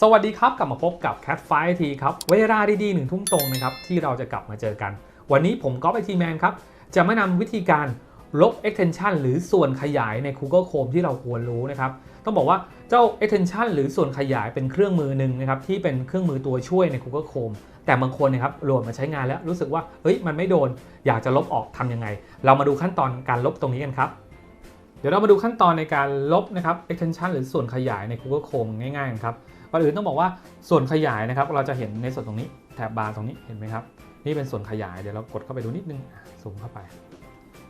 สวัสดีครับ กลับมาพบกับ Cat f i ทีครับ เวลาดีๆหนึ่งทุ่มตรงนะครับ ที่เราจะกลับมาเจอกัน วันนี้ผมก๊อฟไอทีแมนครับ จะมานำวิธีการลบ extension หรือส่วนขยายใน Google Chrome ที่เราควรรู้นะครับ ต้องบอกว่าเจ้า extension หรือส่วนขยายเป็นเครื่องมือหนึ่งนะครับ ที่เป็นเครื่องมือตัวช่วยใน Google Chrome แต่บางคนนะครับโหลดมาใช้งานแล้วรู้สึกว่าเฮ้ยมันไม่โดน อยากจะลบออกทำยังไง เรามาดูขั้นตอนการลบตรงนี้กันครับ ดี๋ยวเรามาดูขั้นตอนในการลบนะครับ extension หรือส่วนขยายใน Google Chrome ง่ายๆครับก่อนอื่นต้องบอกว่าส่วนขยายนะครับ เราจะเห็นในส่วนตรงนี้แถบบาร์ตรงนี้เห็นไหมครับ นี่เป็นส่วนขยายเดี๋ยวเรากดเข้าไปดูนิดนึงอะซูมเข้าไป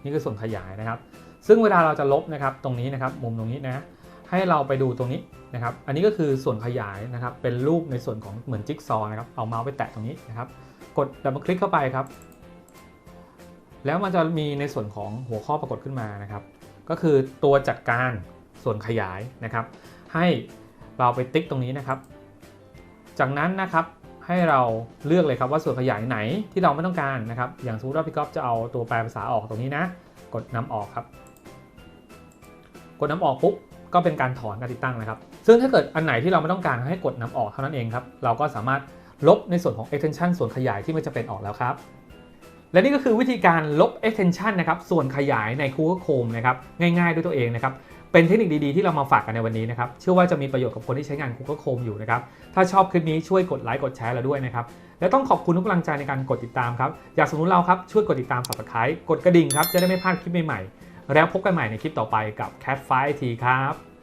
นี่คือส่วนขยายนะครับ ซึ่งเวลาเราจะลบนะครับตรงนี้นะครับ มุมตรงนี้นะให้เราไปดูตรงนี้นะครับ อันนี้ก็คือส่วนขยายนะครับ เป็นรูปในส่วนของเหมือนจิ๊กซอว์นะครับ เอาเมาส์ไปแตะตรงนี้นะครับ กดดับเบิลคลิกเข้าไปครับ แล้วมันจะมีในส่วนของหัวข้อปรากฏขึ้นมานะครับ ก็คือตัวจัดการส่วนขยายนะครับ ให้เราไปติ๊กตรงนี้นะครับ จากนั้นนะครับให้เราเลือกเลยครับว่าส่วนขยายไหนที่เราไม่ต้องการนะครับ อย่างสมมติว่าพี่ก๊อฟจะเอาตัวแปลภาษาออกตรงนี้นะ กดนำออกครับ กดนำออกปุ๊บก็เป็นการถอนการติดตั้งนะครับ ซึ่งถ้าเกิดอันไหนที่เราไม่ต้องการให้กดนำออกเท่านั้นเองครับ เราก็สามารถลบในส่วนของ extension ส่วนขยายที่ไม่จะเป็นออกแล้วครับ และนี่ก็คือวิธีการลบ extension นะครับส่วนขยายใน Google Chrome นะครับง่ายๆ ด้วยตัวเองนะครับเป็นเทคนิคดีๆ ที่เรามาฝากกันในวันนี้นะครับเชื่อว่าจะมีประโยชน์กับคนที่ใช้งาน Google Chrome อยู่นะครับถ้าชอบคลิปนี้ช่วยกดไลค์กดแชร์เราด้วยนะครับและต้องขอบคุณทุกกำลังใจในการกดติดตามครับอยากสนับสนุนเราครับช่วยกดติดตาม subscribe กดกระดิ่งครับจะได้ไม่พลาดคลิปใหม่ๆแล้วพบกันใหม่ในคลิปต่อไปกับ Cat 5 t ครับ